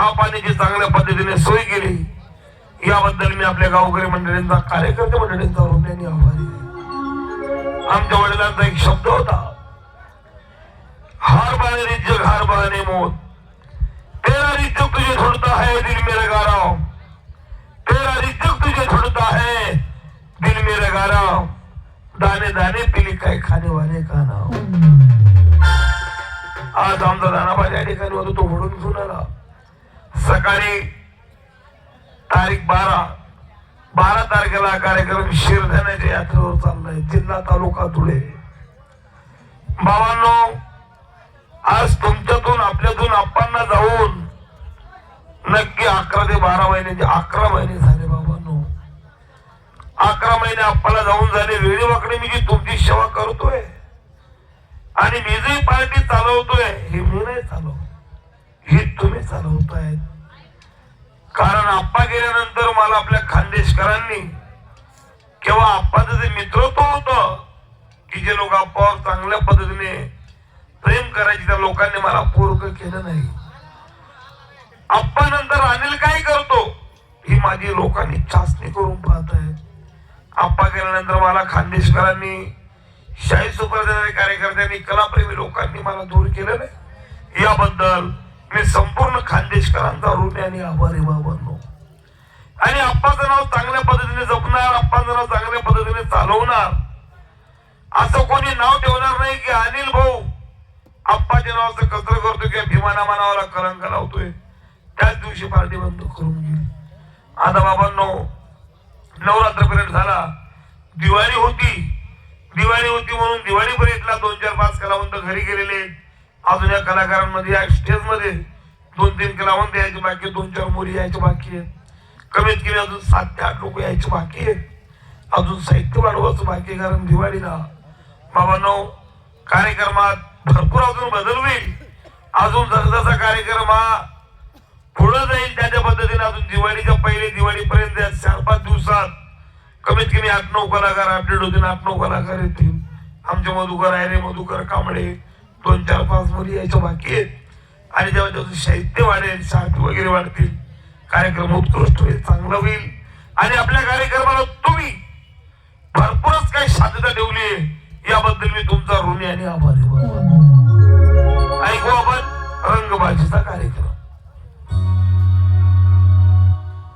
चहा पाण्याची चांगल्या पद्धतीने सोय केली. याबद्दल मी आपल्या गावकरी मंडळींचा कार्यकर्ते मंडळींचा हृदयाने आभारी आमच्या वडिलांचा एक शब्द होता हार बाने जग हार बाने मोत तेरा रिज्जक तुझे ढूंढता है दिल मेरे गाराव तेरा रिचक तुझे ढूंढता है दिल मेरे गाराव दाने दाने पिली काय खाने वाने का नाव. आज आमचा दानाबाई या ठिकाणी होतो तो म्हणून सुनाला आला. सकाळी तारीख बारा बारा तारखेला कार्यक्रम शिरधण्याच्या यात्रेवर चाललाय जिल्हा तालुका धुळे. बाबांनो आज तुमच्यातून आपल्यातून आप्पांना जाऊन नक्की अकरा ते बारा महिन्याचे अकरा महिने झाले बाबांनो अकरा महिने आप्पाला जाऊन झाले. वेळेवाकडे मी जी तुमची सेवा करतोय आणि मी जी पार्टी चालवतोय हे मी नाही चालवतो. हे तुम्ही चालवतायत कारण आप्पा गेल्यानंतर मला आपल्या खानदेशकरांनी किंवा आप्पाचं जे मित्रत्व होतं की जे लोक आप्पावर चांगल्या पद्धतीने प्रेम करायचे त्या लोकांनी मला पूर्ण केलं नाही. आप्पा नंतर अनिल काय करतो ही माझी लोकांनी चाचणी करून पाहत आहेत आप्पा गेल्यानंतर मला खानदेशकरांनी शाही सुपर कार्यकर्त्यांनी कलाप्रेमी लोकांनी मला दूर केलं नाही. याबद्दल मी संपूर्ण खानदेशकरांचा ऋणी आणि आभारी बाबांनो. आणि आप्पाचं नाव चांगल्या पद्धतीने जपणार आप्पाचं नाव चांगल्या पद्धतीने चालवणार असं कोणी नाव ठेवणार नाही की अनिल भाऊ आप्पाच्या नावाचं कचर करतोय किंवा भीमाना मानावाला कलंक लावतोय. त्याच दिवशी पार्टी बंद करून गेली आता बाबांनो नवरात्र पिरियड झाला. दिवाळी होती. दिवाळी होती म्हणून दिवाळी पर्यंतला दोन चार पाच कलावंत घरी गेलेले. आहेत. अजून या कलाकारांमध्ये या स्टेजमध्ये दोन तीन कलावंत यायचे बाकी आहेत, दोन चार मुली यायचे बाकी आहेत. कमीत कमी अजून सात ते आठ लोक यायचे बाकी आहेत. अजून साहित्य वाढवायचं बाकी आहे कारण दिवाळीला. बाबांनो कार्यक्रमात भरपूर अजून बदल होईल. अजून जसजसा कार्यक्रम हा पुढे जाईल त्या त्या पद्धतीने अजून दिवाळीच्या पहिले दिवाळीपर्यंत या चार पाच दिवसात कमीत कमी आठ नऊ कलाकार अपडेट होतील आठ नऊ कलाकार येतील. आमचे मधुकर आयरे मधुकर कांबळे. दोन चार पाच मुली यायच्या बाकी. आहेत आणि जेव्हा त्याचं साहित्य वाढेल साहित्य वगैरे वाढतील कार्यक्रम उत्कृष्ट होईल चांगला होईल. आणि आपल्या कार्यक्रमाला तुम्ही भरपूरच काही साध्यता ठेवली आहे. याबद्दल मी तुमचा ऋणी आणि आभारी ऐकू आपण रंगबाजीचा कार्यक्रम.